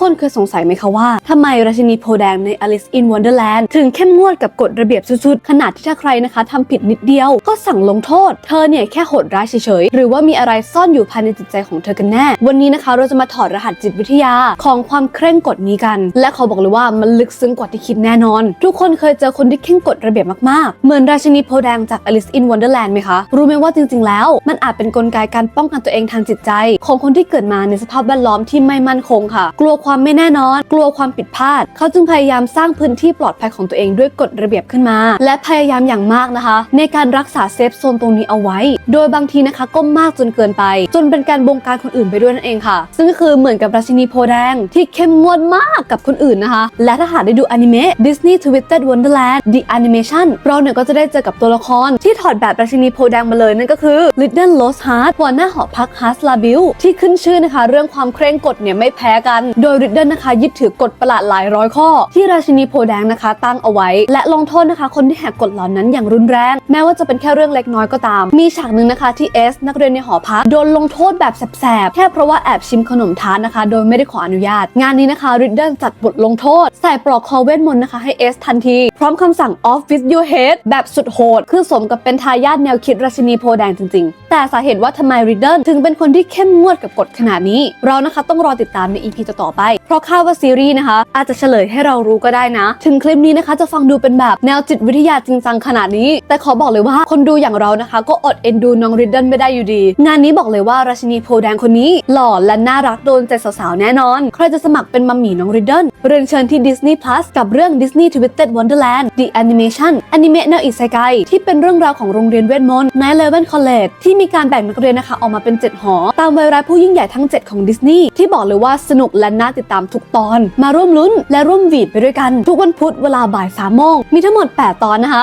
คนเคยสงสัยไหมคะว่าทำไมราชินีโพแดงใน Alice in Wonderland ถึงเข้มงวดกับกฎระเบียบสุดๆ ขนาดที่ถ้าใครนะคะทำผิดนิดเดียวก็สั่งลงโทษ เธอเนี่ยแค่โหดร้ายเฉยๆ หรือว่ามีอะไรซ่อนอยู่ภายในจิตใจของเธอกันแน่ วันนี้นะคะเราจะมาถอดรหัสจิตวิทยาของความเคร่งกฎนี้กัน และขอบอกเลยว่ามันลึกซึ้งกว่าที่คิดแน่นอน ทุกคนเคยเจอคนที่เข่งกฎระเบียบมากๆ เหมือนราชินีโพแดงจาก Alice in Wonderland ไหมคะ รู้ไหมว่าจริงๆ แล้ว มันอาจเป็นกลไกการป้องกันตัวเองทางจิตใจ ของคนที่เกิดมาในสภาพแวดล้อมที่ไม่มั่นคงค่ะ กลัวความไม่แน่นอน กลัวความผิดพลาด เขาจึงพยายามสร้างพื้นที่ปลอดภัยของตัวเองด้วยกฎระเบียบขึ้นมา และพยายามอย่างมากนะคะ ในการรักษาเซฟโซนตรงนี้เอาไว้ โดยบางทีนะคะก็มากจนเกินไป จนเป็นการบงการคนอื่นไปด้วยนั่นเองค่ะ ซึ่งก็คือเหมือนกับราชินีโพแดง ที่เข้มงวดมากกับคนอื่นนะคะ และถ้าหากได้ดูอนิเมะ Disney Twisted Wonderland The Animation เราเนี่ยก็จะได้เจอกับตัวละคร ที่ถอดแบบราชินีโพแดงมาเลยนั่นก็คือ Little Lost Heart หัวหน้าหอพัก h a s l a b i l ที่ขึ้นชื่อนะคะ เรื่องความเคร่งกฎเนี่ยไม่แพ้กันโดย Riddle นะคะยึดถือกฎประหลาดหลายร้อยข้อ ที่ราชินีโพแดงนะคะ ตั้งเอาไว้ และลงโทษนะคะ คนที่แหกกฎเหล่านั้นอย่างรุนแรง แม้ว่าจะเป็นแค่เรื่องเล็กน้อยก็ตาม มีฉากหนึ่งนะคะที่เอสนักเรียนในหอพักโดนลงโทษแบบแสบๆแค่เพราะว่าแอบชิมขนมทานนะคะ โดยไม่ได้ขออนุญาต งานนี้นะคะ Riddle จัดบทลงโทษ ใส่ปลอกคอเวทมนต์นะคะให้เอสทันที พร้อมคำสั่ง off with your head แบบสุดโหดคือสมกับเป็นทายาทแนวคิดราชินีโพแดงจริงๆแต่สาเหตุว่าทำไม Riddle ถึงเป็นคนที่เข้มงวดกับกฎขนาดนี้ เรานะคะต้องรอติดตามใน EP ต่อไป เพราะคาดว่าซีรีส์นะคะ อาจจะเฉลยให้เรารู้ก็ได้นะ ถึงคลิปนี้นะคะจะฟังดูเป็นแบบแนวจิตวิทยาจริงจังขนาดนี้ แต่ขอบอกเลยว่าคนดูอย่างเรานะคะ ก็อดเอ็นดูน้อง Riddle ไม่ได้อยู่ดี งานนี้บอกเลยว่าราชินีโพแดงคนนี้ หล่อและน่ารักโดนใจสาวๆแน่นอน ใครจะสมัครเป็นมัมหมี่น้อง Riddle เรียนเชิญที่ Disney Plus กับเรื่อง Disney Twisted Wonderland The Animation อนิเมะแนวอิเซไกที่เป็นเรื่องราวของโรงเรียนเวทมนต์ในเลเวนคอลเลจที่มีการแบ่งนักเรียนนะคะออกมาเป็น 7 หอ ตามไวรัสผู้ยิ่งใหญ่ทั้ง 7 ของดิสนีย์ที่บอกเลยว่าสนุกและน่าติดตามทุกตอน มาร่วมลุ้นและร่วมวีดไปด้วยกัน ทุกวันพุธเวลาบ่ายสามโมงมีทั้งหมด 8 ตอนนะคะ